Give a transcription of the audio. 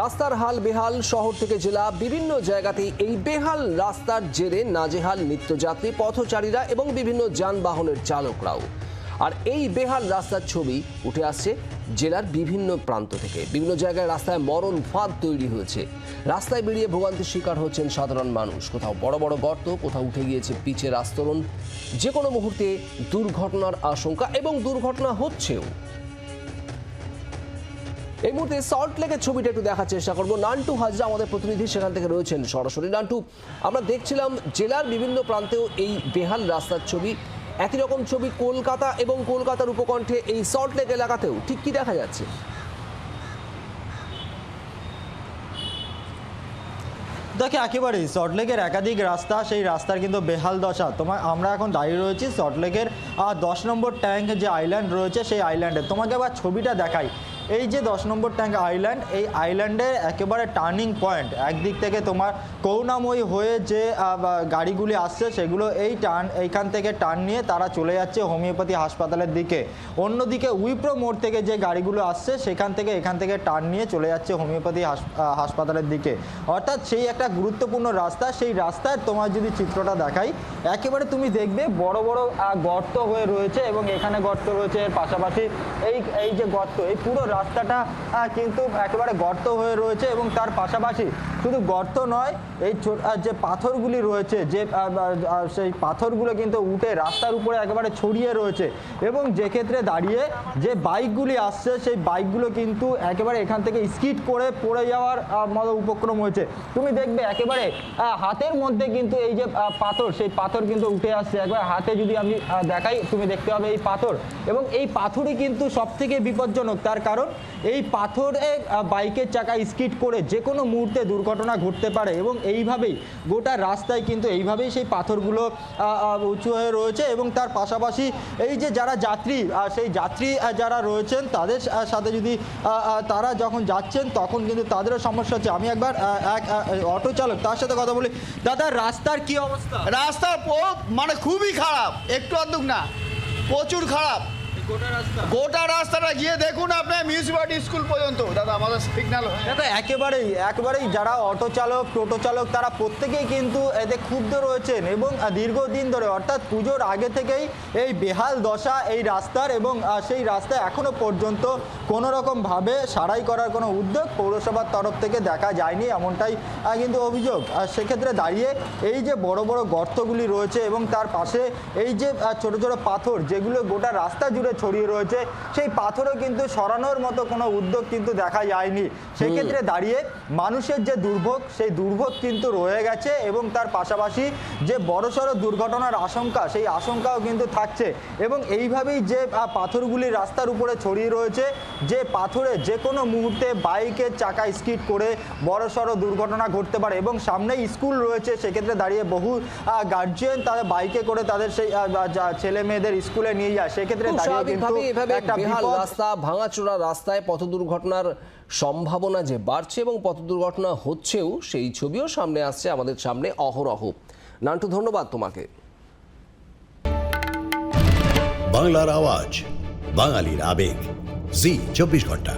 রাস্তার হাল বেহাল, শহর থেকে জেলা, বিভিন্ন জায়গাতেই এই বেহাল রাস্তার জেরে নাজেহাল নিত্যযাত্রী, পথচারীরা এবং বিভিন্ন যানবাহনের চালকরাও। আর এই বেহাল রাস্তার ছবি উঠে আসছে জেলার বিভিন্ন প্রান্ত থেকে। বিভিন্ন জায়গায় রাস্তায় মরণ ফাঁদ তৈরি হয়েছে। রাস্তায় বেরিয়ে ভোগান্তির শিকার হচ্ছেন সাধারণ মানুষ। কোথাও বড় বড় গর্ত, কোথাও উঠে গিয়েছে পিচের আস্তরণ। যে কোনো মুহূর্তে দুর্ঘটনার আশঙ্কা এবং দুর্ঘটনা হচ্ছেও। এই মুহূর্তে সল্ট লেকের ছবিটা একটু দেখার চেষ্টা করব। নান্টু হাজরা আমাদের প্রতিনিধি সেখান থেকে রয়েছেন সরাসরি। নান্টু, আমরা দেখছিলাম জেলার বিভিন্ন প্রান্তেও এই বেহাল রাস্তার ছবি। একই রকম ছবি কলকাতা এবং কলকাতার উপকণ্ঠে এই সল্ট লেক এলাকাতেও। ঠিক কি দেখা যাচ্ছে? দেখে, একেবারেই সল্টলেকের একাধিক রাস্তা, সেই রাস্তার কিন্তু বেহাল দশা। তোমার, আমরা এখন দাঁড়িয়ে রয়েছি সল্টলেকের দশ নম্বর ট্যাঙ্ক যে আইল্যান্ড রয়েছে, সেই আইল্যান্ডে তোমাকে আবার ছবিটা দেখাই। এই যে দশ নম্বর ট্যাঙ্ক আইল্যান্ড এই আইল্যান্ডের একেবারে টার্নিং পয়েন্ট একদিক থেকে তোমার করুণাময়ী হয়ে যে গাড়িগুলি আসছে, সেগুলো এই টার্ন এইখান থেকে টার্ন নিয়ে তারা চলে যাচ্ছে হোমিওপ্যাথি হাসপাতালের দিকে। অন্যদিকে উইপ্রো মোড় থেকে যে গাড়িগুলো আসছে, সেখান থেকে, এখান থেকে টার্ন নিয়ে চলে যাচ্ছে হোমিওপ্যাথি হাস- হাসপাতালের দিকে। অর্থাৎ সেই একটা গুরুত্বপূর্ণ রাস্তা, সেই রাস্তার তোমার যদি চিত্রটা দেখাই, একেবারে তুমি দেখবে বড় বড় গর্ত হয়ে রয়েছে এবং এখানে গর্ত রয়েছে। এর পাশাপাশি এই এই যে গর্ত, এই পুরো রাস্তাটা কিন্তু একেবারে গর্ত হয়ে রয়েছে এবং তার পাশাপাশি শুধু গর্ত নয়, এই যে পাথরগুলি রয়েছে, যে সেই পাথরগুলো কিন্তু উঠে রাস্তার উপরে একেবারে ছড়িয়ে রয়েছে এবং যে ক্ষেত্রে দাঁড়িয়ে যে বাইকগুলি আসছে, সেই বাইকগুলো কিন্তু একেবারে এখান থেকে স্কিড করে পড়ে যাওয়ার মতো উপক্রম হয়েছে। তুমি দেখবে একেবারে হাতের মধ্যে কিন্তু এই যে পাথর, সেই পাথর কিন্তু উঠে আসছে। একবার হাতে যদি আমি দেখাই, তুমি দেখতে পাবে এই পাথর। এবং এই পাথরই কিন্তু সব থেকে বিপজ্জনক। তার কারণ এই পাথরে বাইকের চাকা স্কিড করে যে কোনো মুহূর্তে দুর্ঘটনা ঘটতে পারে এবং এইভাবেই গোটা রাস্তায় কিন্তু এইভাবেই সেই পাথরগুলো উঁচু হয়ে রয়েছে এবং তার পাশাপাশি এই যে যারা যাত্রী সেই যাত্রী যারা রয়েছেন তাদের সাথে যদি তারা যখন যাচ্ছেন তখন কিন্তু তাদেরও সমস্যা হচ্ছে। আমি একবার এক অটো চালক তার সাথে কথা বলি। দাদা, রাস্তার কি অবস্থা? রাস্তার পথ মানে খুবই খারাপ। একটু আধুক না, প্রচুর খারাপ। গোটা রাস্তাটা গিয়ে দেখুন আপনি মিউনিসিপালিটি স্কুল পর্যন্ত। দাদা আমাদের সিগন্যাল দেখো একেবারেই একেবারেই যারা অটো চালক টোটো চালক তারা প্রত্যেকেই কিন্তু এতে ক্ষুব্ধ রয়েছেন এবং দীর্ঘদিন ধরে অর্থাৎ পুজোর আগে থেকেই এই বেহাল দশা এই রাস্তার এবং সেই রাস্তা এখনও পর্যন্ত কোনো রকমভাবে সারাই করার কোনো উদ্যোগ পৌরসভার তরফ থেকে দেখা যায়নি এমনটাই কিন্তু অভিযোগ। আর সেক্ষেত্রে দাঁড়িয়ে এই যে বড় বড় গর্তগুলি রয়েছে এবং তার পাশে এই যে ছোট ছোট পাথর যেগুলো গোটা রাস্তা জুড়ে ছড়িয়ে রয়েছে। সেই পাথরও কিন্তু সরানোর মতো কোনো উদ্যোগ কিন্তু দেখা যায়নি। সেক্ষেত্রে দাঁড়িয়ে মানুষের যে দুর্ভোগ সেই দুর্ভোগ কিন্তু রয়ে গেছে এবং তার পাশাপাশি যে বড়সড় দুর্ঘটনার আশঙ্কা সেই আশঙ্কাও কিন্তু থাকছে। এবং এইভাবেই যে পাথরগুলি রাস্তার উপরে ছড়িয়ে রয়েছে যে পাথরে যে কোনো মুহূর্তে বাইকের চাকা স্কিড করে বড়সড় দুর্ঘটনা ঘটতে পারে এবং সামনেই স্কুল রয়েছে সেক্ষেত্রে দাঁড়িয়ে বহু গার্জিয়ান তাদের বাইকে করে তাদের সেই ছেলে মেয়েদের স্কুলে নিয়ে যায়। সেক্ষেত্রে দাঁড়িয়ে কিন্তু এভাবে একটা রাস্তা ভাঙাচোরা রাস্তায় পথ দুর্ঘটনার সম্ভাবনা যে বাড়ছে এবং পথ দুর্ঘটনা হচ্ছেও সেই ছবিও সামনে আসছে আমাদের সামনে অহরহ। নান্টু ধন্যবাদ তোমাকে। বাংলার আওয়াজ বাঙালির আবেগ। জি চব্বিশ ঘণ্টা।